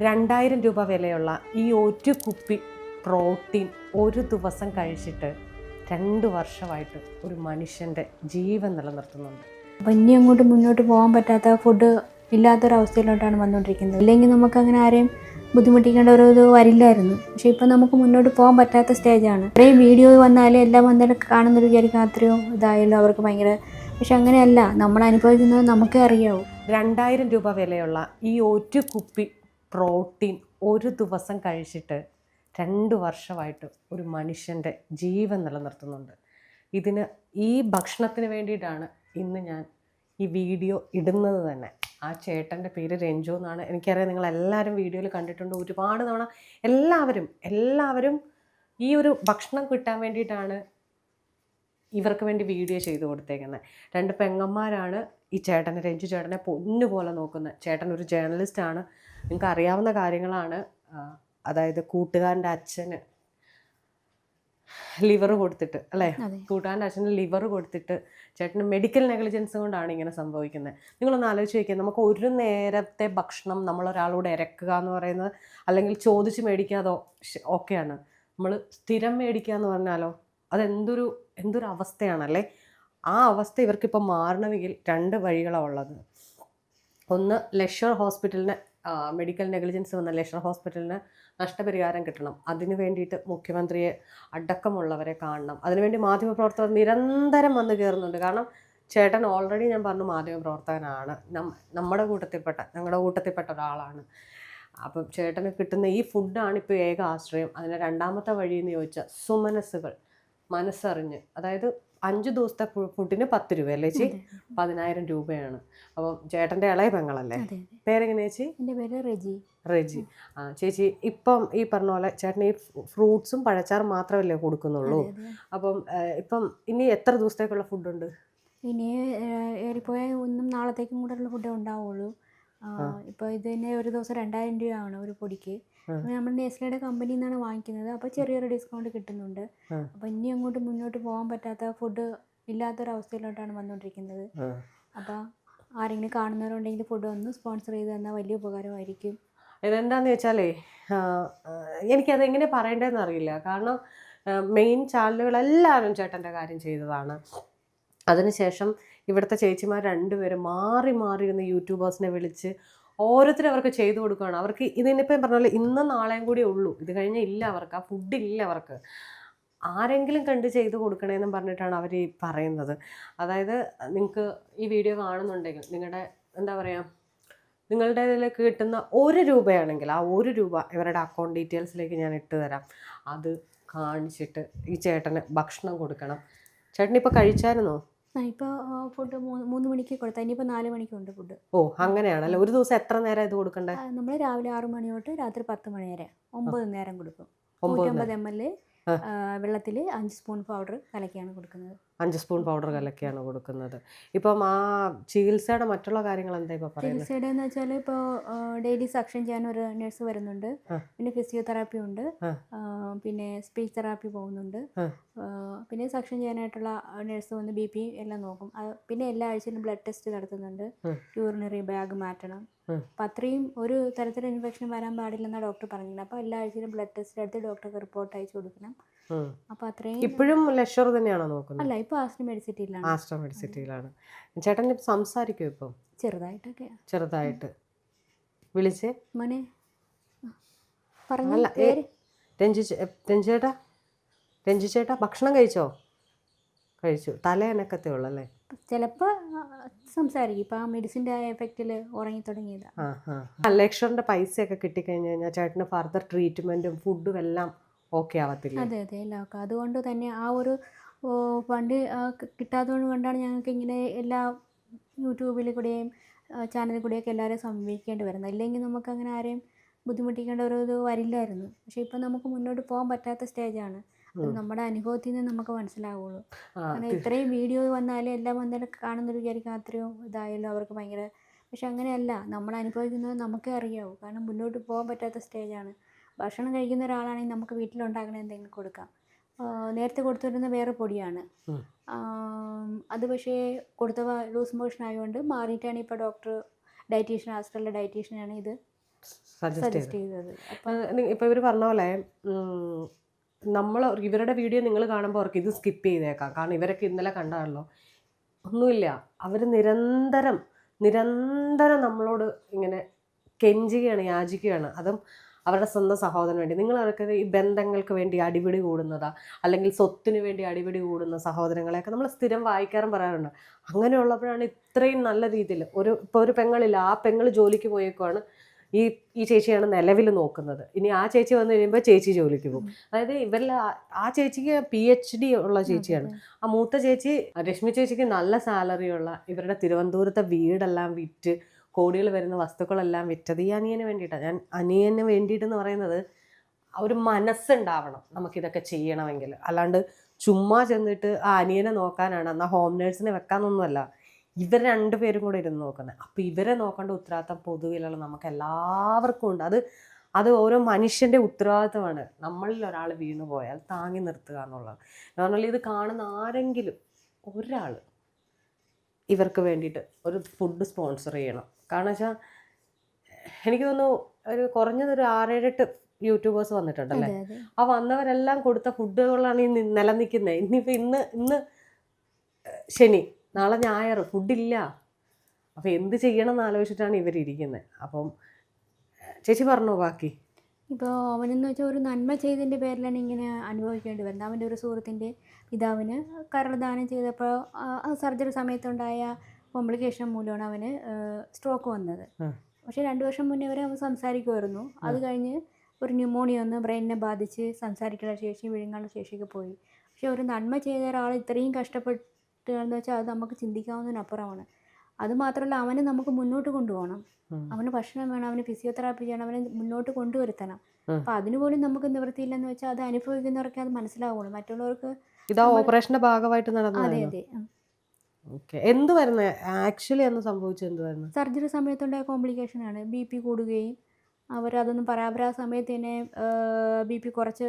രണ്ടായിരം രൂപ വിലയുള്ള ഈ ഒരു കുപ്പി പ്രോട്ടീൻ ഒരു ദിവസം കഴിച്ചിട്ട് രണ്ട് വർഷമായിട്ട് ഒരു മനുഷ്യന്റെ ജീവൻ നിലനിർത്തുന്നുണ്ട്. അപ്പം ഇനി അങ്ങോട്ട് മുന്നോട്ട് പോകാൻ പറ്റാത്ത ഫുഡ് ഇല്ലാത്തൊരവസ്ഥയിലോട്ടാണ് വന്നുകൊണ്ടിരിക്കുന്നത്. ഇല്ലെങ്കിൽ നമുക്ക് അങ്ങനെ ആരെയും ബുദ്ധിമുട്ടിക്കേണ്ട ഒരു ഇത് വരില്ലായിരുന്നു. പക്ഷേ ഇപ്പം നമുക്ക് മുന്നോട്ട് പോകാൻ പറ്റാത്ത സ്റ്റേജാണ് ഇത്രയും വീഡിയോ വന്നാലും എല്ലാം വന്നാലും കാണുന്നൊരു വിചാരിക്കും അത്രയും ഇതായാലും അവർക്ക് ഭയങ്കര പക്ഷെ അങ്ങനെയല്ല. നമ്മൾ അനുഭവിക്കുന്നത് നമുക്കേ അറിയാവൂ. രണ്ടായിരം രൂപ വിലയുള്ള ഈ ഒരു കുപ്പി പ്രോട്ടീൻ ഒരു ദിവസം കഴിച്ചിട്ട് രണ്ട് വർഷമായിട്ട് ഒരു മനുഷ്യന്റെ ജീവൻ നിലനിർത്തുന്നുണ്ട്. ഇതിന് ഈ ഭക്ഷണത്തിന് വേണ്ടിയിട്ടാണ് ഇന്ന് ഞാൻ ഈ വീഡിയോ ഇടുന്നത് തന്നെ. ആ ചേട്ടന്റെ പേര് രഞ്ജു എന്നാണ്. എനിക്കറിയാം നിങ്ങളെല്ലാവരും വീഡിയോയിൽ കണ്ടിട്ടുണ്ട്. ഒരുപാട് തവണ എല്ലാവരും എല്ലാവരും ഈ ഒരു ഭക്ഷണം കിട്ടാൻ വേണ്ടിയിട്ടാണ് ഇവർക്ക് വേണ്ടി വീഡിയോ ചെയ്തു കൊടുത്തേക്കുന്നത് രണ്ട് പെങ്ങന്മാരാണ് ഈ ചേട്ടനെ രഞ്ജു ചേട്ടനെ പൊന്നുപോലെ നോക്കുന്നത്. ചേട്ടൻ ഒരു ജേർണലിസ്റ്റാണ് നിങ്ങൾക്ക് അറിയാവുന്ന കാര്യങ്ങളാണ്. അതായത് കൂട്ടുകാരന്റെ അച്ഛന് ലിവർ കൊടുത്തിട്ട് അല്ലേ? കൂട്ടുകാരന്റെ അച്ഛന് ലിവർ കൊടുത്തിട്ട് ചേട്ടന് മെഡിക്കൽ നെഗ്ലിജൻസ് കൊണ്ടാണ് ഇങ്ങനെ സംഭവിക്കുന്നത് നിങ്ങളൊന്ന് ആലോചിച്ച് നോക്കിയാൽ നമുക്ക് ഒരു നേരത്തെ ഭക്ഷണം നമ്മളൊരാളോട് ഇരക്കുക എന്ന് പറയുന്നത് അല്ലെങ്കിൽ ചോദിച്ച് മേടിക്കാതോ ഓക്കെയാണ്. നമ്മൾ സ്ഥിരം മേടിക്കുക എന്ന് പറഞ്ഞാലോ അതെന്തൊരു എന്തൊരു അവസ്ഥയാണല്ലേ ആ അവസ്ഥ ഇവർക്കിപ്പോൾ മാറണമെങ്കിൽ രണ്ട് വഴികളാണ് ഉള്ളത്. ഒന്ന് ലഷർ ഹോസ്പിറ്റലിന് മെഡിക്കൽ നെഗ്ലിജൻസ് വന്ന ലഷർ ഹോസ്പിറ്റലിന് നഷ്ടപരിഹാരം കിട്ടണം. അതിനു വേണ്ടിയിട്ട് മുഖ്യമന്ത്രിയെ അടക്കമുള്ളവരെ കാണണം. അതിനുവേണ്ടി മാധ്യമപ്രവർത്തകർ നിരന്തരം വന്ന് കയറുന്നുണ്ട് കാരണം ചേട്ടൻ ഓൾറെഡി ഞാൻ പറഞ്ഞു മാധ്യമപ്രവർത്തകനാണ്. നമ്മുടെ കൂട്ടത്തിൽപ്പെട്ട ഞങ്ങളുടെ കൂട്ടത്തിൽപ്പെട്ട ഒരാളാണ്. അപ്പം ചേട്ടന് കിട്ടുന്ന ഈ ഫുഡാണ് ഇപ്പോൾ ഏക ആശ്രയം. അതിന് രണ്ടാമത്തെ വഴി എന്ന് ചോദിച്ചാൽ സുമനസ്സുകൾ. മനസ്സറിഞ്ഞ്. അതായത് അഞ്ച് ദിവസത്തെ ഫുഡിന് പത്ത് രൂപ അല്ലേ ചേച്ചി പതിനായിരം രൂപയാണ്. അപ്പം ചേട്ടന്റെ ഇളയ പെങ്ങളല്ലേ? പേരെങ്ങനെയാ പേരെങ്ങനെ ചേച്ചി? എന്റെ പേര് റെജി. റെജി. ആ ചേച്ചി ഇപ്പം ഈ പറഞ്ഞ പോലെ ചേട്ടൻ ഈ ഫ്രൂട്ട്സും പഴച്ചാറും മാത്രമല്ലേ കൊടുക്കുന്നുള്ളൂ. അപ്പം ഇപ്പം ഇനി എത്ര ദിവസത്തേക്കുള്ള ഫുഡുണ്ട്? ഇനി ഏറിപ്പോയ ഏറിപ്പോയാൽ ഒന്നും നാളത്തേക്കും കൂടെയുള്ള ഫുഡേ ഉണ്ടാവുള്ളൂ. ഇപ്പോൾ ഇത് തന്നെ ഒരു ദിവസം രണ്ടായിരം രൂപയാണ് ഒരു പൊടിക്ക്. നമ്മൾ നെസ്ലയുടെ കമ്പനിയിൽ നിന്നാണ് വാങ്ങിക്കുന്നത്. അപ്പോൾ ചെറിയൊരു ഡിസ്കൗണ്ട് കിട്ടുന്നുണ്ട്. അപ്പോൾ ഇനി അങ്ങോട്ട് മുന്നോട്ട് പോകാൻ പറ്റാത്ത ഫുഡ് ഇല്ലാത്തൊരവസ്ഥയിലോട്ടാണ് വന്നുകൊണ്ടിരിക്കുന്നത്. അപ്പോൾ ആരെങ്കിലും കാണുന്നവരുണ്ടെങ്കിൽ ഫുഡ് ഒന്ന് സ്പോൺസർ ചെയ്ത് തന്നാൽ വലിയ ഉപകാരമായിരിക്കും. ഇതെന്താന്ന് വെച്ചാലേ ആ, ആ, എനിക്കത് എങ്ങനെ പറയേണ്ടതെന്ന് അറിയില്ല. കാരണം മെയിൻ ചാനലുകളെല്ലാവരും ചേട്ടന്റെ കാര്യം ചെയ്തതാണ്. അതിനുശേഷം ഇവിടുത്തെ ചേച്ചിമാർ രണ്ടുപേരും മാറി മാറി ഇരുന്ന് യൂട്യൂബേഴ്സിനെ വിളിച്ച് ഓരോരുത്തരും അവർക്ക് ചെയ്തു കൊടുക്കുകയാണ്. അവർക്ക് ഇതിനിപ്പം പറഞ്ഞ പോലെ ഇന്നും നാളെയും കൂടി ഉള്ളൂ. ഇത് കഴിഞ്ഞാൽ ഇല്ല അവർക്ക്. ആ ഫുഡ് ഇല്ല അവർക്ക്. ആരെങ്കിലും കണ്ട് ചെയ്തു കൊടുക്കണേന്നും പറഞ്ഞിട്ടാണ് അവർ ഈ പറയുന്നത്. അതായത് നിങ്ങൾക്ക് ഈ വീഡിയോ കാണുന്നുണ്ടെങ്കിൽ നിങ്ങളുടെ എന്താ പറയുക നിങ്ങളുടെ ഇതിൽ കിട്ടുന്ന ഒരു രൂപയാണെങ്കിൽ ആ ഒരു രൂപ ഇവരുടെ അക്കൗണ്ട് ഡീറ്റെയിൽസിലേക്ക് ഞാൻ ഇട്ട് തരാം. അത് കാണിച്ചിട്ട് ഈ ചേട്ടന് ഭക്ഷണം കൊടുക്കണം. ചേട്ടൻ ഇപ്പോൾ കഴിച്ചായിരുന്നോ? ഇപ്പോൾ ഫുഡ് മൂന്ന് മൂന്ന് മണിക്ക് കൊടുത്താൽ ഇനിയിപ്പോൾ നാല് മണിക്കുണ്ട് ഫുഡ് ഓ അങ്ങനെയാണല്ലേ? ഒരു ദിവസം എത്ര നേരം ഇത് കൊടുക്കണ്ടേ? നമ്മൾ രാവിലെ ആറ് മണി തൊട്ട് രാത്രി പത്ത് മണി വരെ ഒമ്പത് നേരം കൊടുക്കും. ഒമ്പത് നൂറ്റമ്പത് എം എൽ. വെള്ളത്തിൽ അഞ്ച് സ്പൂൺ പൗഡർ കലക്കിയാണ് കൊടുക്കുന്നത്. അഞ്ച് സ്പൂൺ പൗഡർ കലക്കിയാണ് കൊടുക്കുന്നത്. ഇപ്പം ആ ചികിത്സയുടെ മറ്റുള്ള കാര്യങ്ങൾ എന്താ ഇപ്പോൾ പറയുന്നത് ചികിത്സയുടെ എന്ന് വെച്ചാൽ ഇപ്പോൾ ഡെയിലി സക്ഷൻ ചെയ്യാൻ ഒരു നഴ്സ് വരുന്നുണ്ട്. പിന്നെ ഫിസിയോതെറാപ്പി ഉണ്ട്. പിന്നെ സ്പീച്ച് തെറാപ്പി പോകുന്നുണ്ട്. പിന്നെ സക്ഷൻ ചെയ്യാനായിട്ടുള്ള നഴ്സ് വന്ന് ബി പി എല്ലാം നോക്കും. പിന്നെ എല്ലാ ആഴ്ചയിലും ബ്ലഡ് ടെസ്റ്റ് നടത്തുന്നുണ്ട്. യൂറിനറി ബാഗ് മാറ്റണം. അപ്പം അത്രയും ഒരു തരത്തിലുള്ള ഇൻഫെക്ഷൻ വരാൻ പാടില്ലെന്നാണ് ഡോക്ടർ പറഞ്ഞിരുന്നത്. അപ്പോൾ എല്ലാ ആഴ്ചയിലും ബ്ലഡ് ടെസ്റ്റ് എടുത്ത് ഡോക്ടർക്ക് റിപ്പോർട്ട് അയച്ചു കൊടുക്കണം. അപ്പൊ അപ്പോൾ അത്രയും ഇപ്പോഴും ലക്ഷർ തന്നെയാണോ നോക്കുന്നത്? അല്ല ഇപ്പോൾ ആശ്രം മെഡിസിറ്റിയിലാണ്. ആശ്രം മെഡിസിറ്റിയിലാണ്. ചേട്ടൻ ഇപ്പം സംസാരിക്കും ഇപ്പം? ചെറുതായിട്ടൊക്കെ. ചെറുതായിട്ട്. വിളിച്ച്. മോനെ പറഞ്ഞല്ല രഞ്ജു രഞ്ജുചേട്ടാ രഞ്ജു ചേട്ടാ? രഞ്ജു ചേട്ടാ ഭക്ഷണം കഴിച്ചോ? കഴിച്ചു. തലേനക്കത്തേ ഉള്ളൂ അല്ലേ? ചിലപ്പോൾ സംസാരിക്കും. ഇപ്പം ആ മെഡിസിന്റെ ആ എഫക്റ്റിൽ ഉറങ്ങി തുടങ്ങിയതാണ് ആ ആ. ലക്ഷറിന്റെ പൈസയൊക്കെ കിട്ടിക്കഴിഞ്ഞ് കഴിഞ്ഞാൽ ചേട്ടന് ഫർദർ ട്രീറ്റ്മെന്റും ഫുഡും എല്ലാം ഓക്കെ ആവത്തില്ല? അതെ അതെ എല്ലാം ഓക്കെ. അതുകൊണ്ട് തന്നെ ആ ഒരു ഫണ്ട് കിട്ടാത്തത് കൊണ്ടാണ് ഞങ്ങൾക്ക് ഇങ്ങനെ എല്ലാ യൂട്യൂബിൽ കൂടെയും ചാനലിൽ കൂടെയൊക്കെ എല്ലാവരെയും സമീപിക്കേണ്ടി വരുന്നത്. ഇല്ലെങ്കിൽ നമുക്ക് അങ്ങനെ ആരെയും ബുദ്ധിമുട്ടിക്കേണ്ട ഒരു ഇത് വരില്ലായിരുന്നു. പക്ഷെ ഇപ്പം നമുക്ക് മുന്നോട്ട് പോകാൻ പറ്റാത്ത സ്റ്റേജാണ് അത് നമ്മുടെ അനുഭവത്തിൽ നിന്ന് നമുക്ക് മനസ്സിലാവുള്ളൂ. അങ്ങനെ കാരണം ഇത്രയും വീഡിയോ വന്നാലും എല്ലാം വന്നാലും കാണുന്നൊരു വിചാരിക്കും അത്രയും ഇതായാലും അവർക്ക് ഭയങ്കര. പക്ഷെ അങ്ങനെയല്ല. നമ്മൾ അനുഭവിക്കുന്നത് നമുക്കേ അറിയാവൂ. കാരണം മുന്നോട്ട് പോകാൻ പറ്റാത്ത സ്റ്റേജാണ് ഭക്ഷണം കഴിക്കുന്ന ഒരാളാണെങ്കിൽ നമുക്ക് വീട്ടിലുണ്ടാക്കണ എന്തെങ്കിലും കൊടുക്കാം. നേരത്തെ കൊടുത്തിരുന്ന വേറെ പൊടിയാണ്. അത് പക്ഷേ കൊടുത്ത ലൂസ് മോഷൻ ആയതുകൊണ്ട് മാറിയിട്ടാണ് ഇപ്പോൾ ഡോക്ടർ ഡയറ്റീഷ്യൻ ആസ്ട്രലിലെ ഡയറ്റീഷ്യനാണ് ഇത് സജസ്റ്റ് ചെയ്തത്. ഇപ്പോൾ ഇവർ പറഞ്ഞ പോലെ നമ്മൾ ഇവരുടെ വീഡിയോ നിങ്ങൾ കാണുമ്പോൾ അവർക്ക് ഇത് സ്കിപ്പ് ചെയ്തേക്കാം. കാരണം ഇവരൊക്കെ ഇന്നലെ കണ്ടാണല്ലോ. ഒന്നുമില്ല. അവർ നിരന്തരം നിരന്തരം നമ്മളോട് ഇങ്ങനെ കെഞ്ചുകയാണ് യാചിക്കുകയാണ്. അതും അവരുടെ സ്വന്തം സഹോദരന് വേണ്ടി. നിങ്ങൾ അവർക്ക് ഈ ബന്ധങ്ങൾക്ക് വേണ്ടി അടിപിടി കൂടുന്നതാ? അല്ലെങ്കിൽ സ്വത്തിന് വേണ്ടി അടിപിടി കൂടുന്ന സഹോദരങ്ങളെയൊക്കെ നമ്മൾ സ്ഥിരം വായിക്കാറും പറയാറുണ്ട്. അങ്ങനെയുള്ളപ്പോഴാണ് ഇത്രയും നല്ല രീതിയിൽ ഒരു ഇപ്പോൾ ഒരു പെങ്ങളില്ല ആ പെങ്ങൾ ജോലിക്ക് പോയേക്കുവാണ്. ഈ ഈ ചേച്ചിയാണ് നിലവിൽ നോക്കുന്നത്. ഇനി ആ ചേച്ചി വന്നു കഴിയുമ്പോൾ ചേച്ചി ജോലിക്ക് പോകും. അതായത് ഇവരിൽ ആ- ചേച്ചിക്ക് പി എച്ച് ഡി ഉള്ള ചേച്ചിയാണ്. ആ മൂത്ത ചേച്ചി രശ്മി ചേച്ചിക്ക് നല്ല സാലറി ഉള്ള ഇവരുടെ തിരുവനന്തപുരത്തെ വീടെല്ലാം വിറ്റ് കോടികൾ വരുന്ന വസ്തുക്കളെല്ലാം വിറ്റത് ഈ അനിയന് വേണ്ടിയിട്ടാണ് ഞാൻ അനിയന് വേണ്ടിയിട്ടെന്ന് പറയുന്നത് ഒരു മനസ്സുണ്ടാവണം നമുക്കിതൊക്കെ ചെയ്യണമെങ്കിൽ. അല്ലാണ്ട് ചുമ്മാ ചെന്നിട്ട് ആ അനിയനെ നോക്കാനാണ് എന്നാൽ ഹോം നേഴ്സിനെ വെക്കാനൊന്നുമല്ല ഇവർ രണ്ടുപേരും കൂടെ ഇരുന്ന് നോക്കുന്നത്. അപ്പോൾ ഇവരെ നോക്കേണ്ട ഉത്തരവാദിത്തം പൊതുവിലുള്ള നമുക്ക് എല്ലാവർക്കും ഉണ്ട്. അത് അത് ഓരോ മനുഷ്യന്റെ ഉത്തരവാദിത്തമാണ്. നമ്മളിൽ ഒരാൾ വീണു പോയാൽ താങ്ങി നിർത്തുക എന്നുള്ളത്. നോർമലി ഇത് കാണുന്ന ആരെങ്കിലും ഒരാൾ ഇവർക്ക് വേണ്ടിയിട്ട് ഒരു ഫുഡ് സ്പോൺസർ ചെയ്യണം. കാരണം വെച്ചാൽ എനിക്ക് തോന്നുന്നു ഒരു കുറഞ്ഞത് ഒരു ആറേഴെട്ട് യൂട്യൂബേഴ്സ് വന്നിട്ടുണ്ടല്ലേ? ആ വന്നവരെല്ലാം കൊടുത്ത ഫുഡുകളാണ് ഈ നിലനിൽക്കുന്നത് ഇനിയിപ്പോൾ ഇന്ന് ഇന്ന് ശനി നാളെ ഞായർ ഫുഡില്ല. അപ്പോൾ എന്ത് ചെയ്യണം എന്ന് ആലോചിച്ചിട്ടാണ് ഇവരിയ്ക്കുന്നത് അപ്പം ചേച്ചി പറഞ്ഞോ ബാക്കി? ഇപ്പോൾ അവനെന്ന് വെച്ചാൽ ഒരു നന്മ ചെയ്തതിന്റെ പേരിലാണ് ഇങ്ങനെ അനുഭവിക്കേണ്ടി വരുന്നത്. അവന്റെ ഒരു സുഹൃത്തിന്റെ പിതാവിന് കരൾദാനം ചെയ്തപ്പോൾ സർജറി സമയത്തുണ്ടായ കോംപ്ലിക്കേഷൻ മൂലമാണ് അവന് സ്ട്രോക്ക് വന്നത്. പക്ഷെ രണ്ടു വർഷം മുന്നേ വരെ അവൻ സംസാരിക്കുമായിരുന്നു. അത് കഴിഞ്ഞ് ഒരു ന്യൂമോണിയ വന്ന് ബ്രെയിനിനെ ബാധിച്ച് സംസാരിക്കാനുള്ള ശേഷി വിഴുങ്ങാനുള്ള ശേഷിയൊക്കെ പോയി. പക്ഷെ ഒരു നന്മ ചെയ്ത ഒരാൾ ഇത്രയും കഷ്ടപ്പെട്ട് എന്ന് വെച്ചാൽ അത് നമുക്ക് ചിന്തിക്കാവുന്നതിനപ്പുറമാണ്. അത് മാത്രമല്ല അവനെ നമുക്ക് മുന്നോട്ട് കൊണ്ടുപോകണം. അവന് ഭക്ഷണം വേണം അവന് ഫിസിയോതെറാപ്പി ചെയ്യണം അവനെ മുന്നോട്ട് കൊണ്ടുവരുത്തണം. അപ്പൊ അതിനുപോലും പോലും നമുക്ക് നിവൃത്തിയില്ലെന്ന് വെച്ചാൽ അത് അനുഭവിക്കുന്നവർക്ക് അത് മനസ്സിലാവുള്ളൂ. മറ്റുള്ളവർക്ക് ഇതാ ഓപ്പറേഷന്റെ ഭാഗമായിട്ട് നടന്നു അതെ അതെ. ഓക്കെ. എന്ത് ആക്ച്വലി എന്ന് സംഭവിച്ചത് എന്ത് വരുന്നത് സർജറി സമയത്തുണ്ടായ കോംപ്ലിക്കേഷൻ ആണ്. ബി പി കൂടുകയും അവരതൊന്നും പറയാ അവർ ആ സമയത്ത് തന്നെ ബി പി കുറച്ച്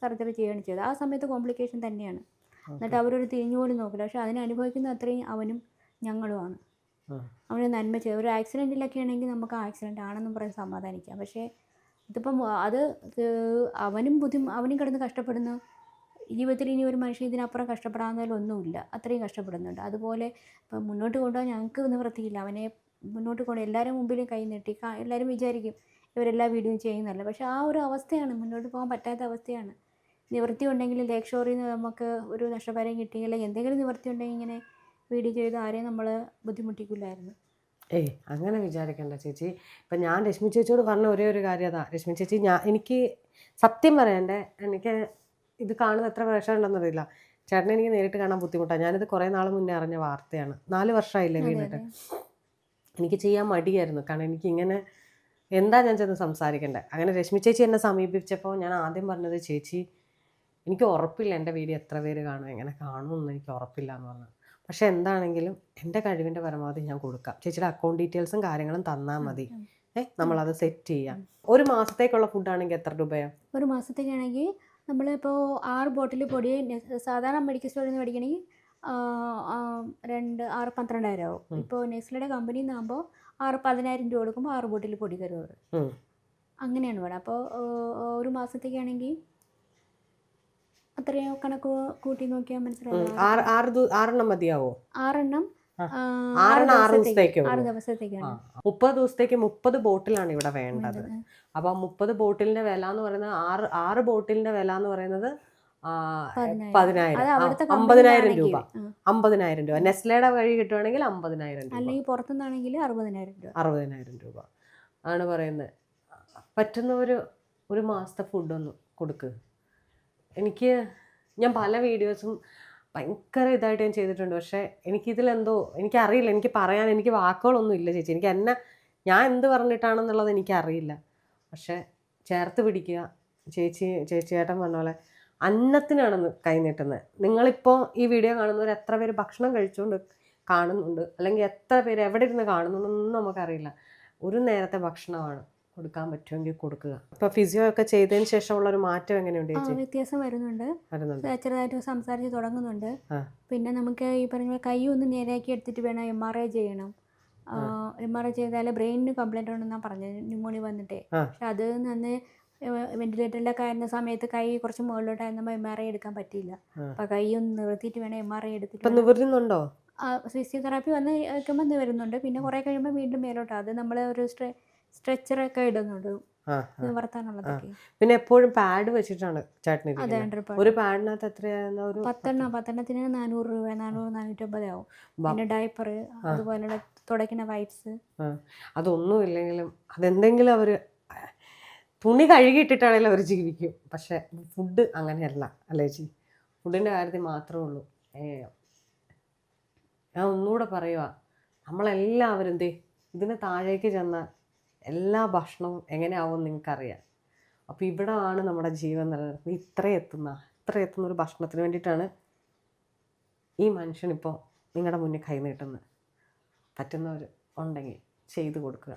സർജറി ചെയ്യുകയാണ് ചെയ്തത്. ആ സമയത്ത് കോംപ്ലിക്കേഷൻ തന്നെയാണ്. എന്നിട്ട് അവരൊരു തിരിഞ്ഞു പോലും നോക്കില്ല. പക്ഷെ അതിനെ അനുഭവിക്കുന്ന അത്രയും അവനും ഞങ്ങളും ആണ്. അവന് നന്മ ചെയ്ത്. ഒരു ആക്സിഡന്റിലൊക്കെ ആണെങ്കിൽ നമുക്ക് ആക്സിഡന്റ് ആണെന്നും പറഞ്ഞ് സമാധാനിക്കാം. പക്ഷേ ഇതിപ്പം അത് അവനും ബുദ്ധി അവനും കിടന്ന് കഷ്ടപ്പെടുന്നു ജീവിതത്തിൽ ഇനി ഒരു മനുഷ്യൻ ഇതിനപ്പുറം കഷ്ടപ്പെടാവുന്നതിലൊന്നുമില്ല. അത്രയും കഷ്ടപ്പെടുന്നുണ്ട്. അതുപോലെ ഇപ്പം മുന്നോട്ട് കൊണ്ടുപോകാൻ ഞങ്ങൾക്ക് നിവൃത്തിയില്ല അവനെ മുന്നോട്ട് കൊണ്ട് എല്ലാവരും മുമ്പിലും കൈ നീട്ടി എല്ലാവരും വിചാരിക്കും ഇവരെല്ലാ വീഡിയോയും ചെയ്യുന്നല്ല പക്ഷേ ആ ഒരു അവസ്ഥയാണ്. മുന്നോട്ട് പോകാൻ പറ്റാത്ത അവസ്ഥയാണ്. നിവൃത്തി ഉണ്ടെങ്കിൽ ലേക്ക് ഷോറിൽ നിന്ന് നമുക്ക് ഒരു നഷ്ടപരം കിട്ടി അല്ലെങ്കിൽ എന്തെങ്കിലും നിവൃത്തി ഉണ്ടെങ്കിൽ ഇങ്ങനെ വീഡിയോ ചെയ്ത് ആരെയും നമ്മൾ ബുദ്ധിമുട്ടിക്കില്ലായിരുന്നു. ഏയ് അങ്ങനെ വിചാരിക്കണ്ട ചേച്ചി. ഇപ്പം ഞാൻ രശ്മി ചേച്ചിയോട് പറഞ്ഞ ഒരേ ഒരു കാര്യം അതാ. രശ്മി ചേച്ചി ഞാൻ എനിക്ക് സത്യം പറയണ്ടേ എനിക്ക് ഇത് കാണുന്ന എത്ര പ്രേക്ഷകരുണ്ടെന്നറിയില്ല ചേട്ടനെ എനിക്ക് നേരിട്ട് കാണാൻ ബുദ്ധിമുട്ടാണ് ഞാനിത് കുറേ നാൾ മുന്നേ അറിഞ്ഞ വാർത്തയാണ്. നാല് വർഷമായില്ലേ വീണിട്ട്. എനിക്ക് ചെയ്യാൻ മടിയായിരുന്നു. കാരണം എനിക്ക് ഇങ്ങനെ എന്താ ഞാൻ ചെന്ന് സംസാരിക്കേണ്ടത് അങ്ങനെ രശ്മി ചേച്ചി എന്നെ സമീപിച്ചപ്പോൾ ഞാൻ ആദ്യം പറഞ്ഞത് ചേച്ചി എനിക്ക് ഉറപ്പില്ല എന്റെ വീഡിയോ എത്ര പേര് കാണും എങ്ങനെ കാണുമെന്ന് എനിക്ക് ഉറപ്പില്ല എന്ന് പറഞ്ഞു. പക്ഷേ എന്താണെങ്കിലും എന്റെ കഴിവിന്റെ പരമാവധി ഞാൻ കൊടുക്കാം. ചേച്ചിയുടെ അക്കൗണ്ട് ഡീറ്റെയിൽസും കാര്യങ്ങളും തന്നാൽ മതി. ഏഹ് നമ്മളത് സെറ്റ് ചെയ്യാം. ഒരു മാസത്തേക്കുള്ള ഫുഡാണെങ്കിൽ എത്ര രൂപയാണ് ഒരു മാസത്തേക്കാണെങ്കിൽ നമ്മളിപ്പോൾ ആറ് ബോട്ടിൽ പൊടി സാധാരണ മെഡിക്കൽ സ്റ്റോറിൽ നിന്ന് മേടിക്കണമെങ്കിൽ രണ്ട് ആറ് പന്ത്രണ്ടായിരം ആവും. ഇപ്പോൾ നെസ്ലയുടെ കമ്പനിയിൽ നിന്നാകുമ്പോൾ ആറ് പതിനായിരം രൂപ കൊടുക്കുമ്പോൾ ആറ് ബോട്ടിൽ പൊടി തരും അവർ അങ്ങനെയാണ് വേണം അപ്പോൾ ഒരു മാസത്തേക്കാണെങ്കിൽ അത്രയും കണക്ക് കൂട്ടി നോക്കിയാൽ. മനസ്സിലാവും ആറ് ആറ് ദു- ആറെണ്ണം മതിയാവോ? ആറെണ്ണം ആറ്. ദിവസത്തേക്കാണ്. മുപ്പത് ദിവസത്തേക്ക് മുപ്പത് ബോട്ടിലാണ് ഇവിടെ വേണ്ടത്. അപ്പൊ മുപ്പത് ബോട്ടിലിന്റെ വില എന്ന് പറയുന്നത് ആറ് ആറ് ബോട്ടിലിന്റെ വില എന്ന് പറയുന്നത് പതിനായിരം. അമ്പതിനായിരം രൂപ. അമ്പതിനായിരം രൂപ. നെസ്ലയുടെ വഴി കിട്ടുവാണെങ്കിൽ അമ്പതിനായിരം രൂപ. അല്ലെങ്കിൽ പുറത്തുനിന്നാണെങ്കിൽ അറുപതിനായിരം രൂപ. അറുപതിനായിരം രൂപ. ആണ് പറയുന്നത്. പറ്റുന്ന ഒരു ഒരു മാസത്തെ ഫുഡൊന്ന് കൊടുക്ക്. എനിക്ക് ഞാൻ പല വീഡിയോസും ഭയങ്കര ഇതായിട്ട് ഞാൻ ചെയ്തിട്ടുണ്ട്. പക്ഷേ എനിക്കിതിലെന്തോ എനിക്കറിയില്ല. എനിക്ക് പറയാൻ എനിക്ക് വാക്കുകളൊന്നും ഇല്ല ചേച്ചി. എനിക്ക് എന്നെ ഞാൻ എന്ത് പറഞ്ഞിട്ടാണെന്നുള്ളത് എനിക്കറിയില്ല. പക്ഷേ ചേർത്ത് പിടിക്കുക. ചേച്ചി ചേച്ചിയേട്ടൻ പറഞ്ഞ പോലെ അന്നത്തിനാണെന്ന് കൈ നീട്ടുന്നത്. നിങ്ങളിപ്പോൾ ഈ വീഡിയോ കാണുന്നവർ എത്ര പേര് ഭക്ഷണം കഴിച്ചുകൊണ്ട് കാണുന്നുണ്ട്? അല്ലെങ്കിൽ എത്ര പേര് എവിടെ ഇരുന്ന് കാണുന്നുണ്ടെന്നൊന്നും നമുക്കറിയില്ല. ഒരു നേരത്തെ ഭക്ഷണമാണ്. കൊടുക്കാൻ പറ്റുമെങ്കിൽ കൊടുക്കുക. അപ്പോൾ ഫിസിയോ ഒക്കെ ചെയ്തതിന് ശേഷമുള്ള ഒരു മാറ്റം എങ്ങനെയുണ്ട് ചേച്ചി? വ്യത്യാസം വരുന്നുണ്ട്. വരുന്നുണ്ട്. ചെറുതായിട്ട് സംസാരിച്ച് തുടങ്ങുന്നുണ്ട്. പിന്നെ നമുക്ക് ഈ പറഞ്ഞ കൈ ഒന്ന് നേരെയാക്കി എടുത്തിട്ട് വേണം എം ആർ ഐ ചെയ്യണം. എം ആർ ഐ ചെയ്താൽ ബ്രെയിനിന് കംപ്ലൈന്റ് ഉണ്ടെന്നാണ് പറഞ്ഞത്. ന്യൂമോണി വന്നിട്ടേ. പക്ഷെ അത് നന്ന് വെന്റിലേറ്ററിലൊക്കെ ആയിരുന്ന സമയത്ത് കൈ കുറച്ച് മുകളിലോട്ടായിരുന്നപ്പോൾ എം ആർ ഐ എടുക്കാൻ പറ്റിയില്ല. അപ്പൊ അപ്പോൾ കൈ ഒന്ന് നിവർത്തിയിട്ട് വേണം എം ആർ ഐ എടുത്തിട്ട് ഫിസിയോതെറാപ്പി വന്ന് നിൽക്കുമ്പോൾ വരുന്നുണ്ട്. പിന്നെ കുറേ കഴിയുമ്പോൾ വീണ്ടും മേലോട്ടാണ് അത് നമ്മൾ ഒരു സ്ട്രെ സ്ട്രെച്ചറൊക്കെ ഇടുന്നുണ്ട്. നിവർത്താനുള്ളതൊക്കെ. പിന്നെ എപ്പോഴും പാഡ് വെച്ചിട്ടാണ് ചാട്ടിന് ഒരു പാഡിനകത്ത് എത്രയാണ് ഒരു പത്തെണ്ണം പത്തെണ്ണത്തിന് നാനൂറ് രൂപ നാനൂറ് നാനൂറ്റമ്പത് ആവും. പിന്നെ ഡയപ്പർ അതുപോലെ തുടയ്ക്കുന്ന വൈപ്സ് അതൊന്നും ഇല്ലെങ്കിലും അതെന്തെങ്കിലും അവർ തുണി കഴുകിയിട്ടിട്ടാണെങ്കിലും അവർ ജീവിക്കും. പക്ഷെ ഫുഡ് അങ്ങനെയല്ല അല്ലേ ചേച്ചി? ഫുഡിന്റെ കാര്യത്തിൽ മാത്രമേ ഉള്ളൂ. ഞാൻ ഒന്നുകൂടെ പറയുക നമ്മളെല്ലാവരും ദേ ഇതിന് താഴേക്ക് ചെന്നാൽ എല്ലാ ഭക്ഷണവും എങ്ങനെയാവും നിങ്ങൾക്കറിയാം. അപ്പോൾ ഇവിടെ ആണ് നമ്മുടെ ജീവൻ നിലനിർത്തുന്നത്. ഇത്ര എത്തുന്ന ഇത്ര എത്തുന്ന ഒരു ഭക്ഷണത്തിന് വേണ്ടിയിട്ടാണ് ഈ മനുഷ്യനിപ്പോൾ നിങ്ങളുടെ മുന്നിൽ കൈ നീട്ടുന്നത്. പറ്റുന്നവർ ഉണ്ടെങ്കിൽ ചെയ്തു കൊടുക്കുക.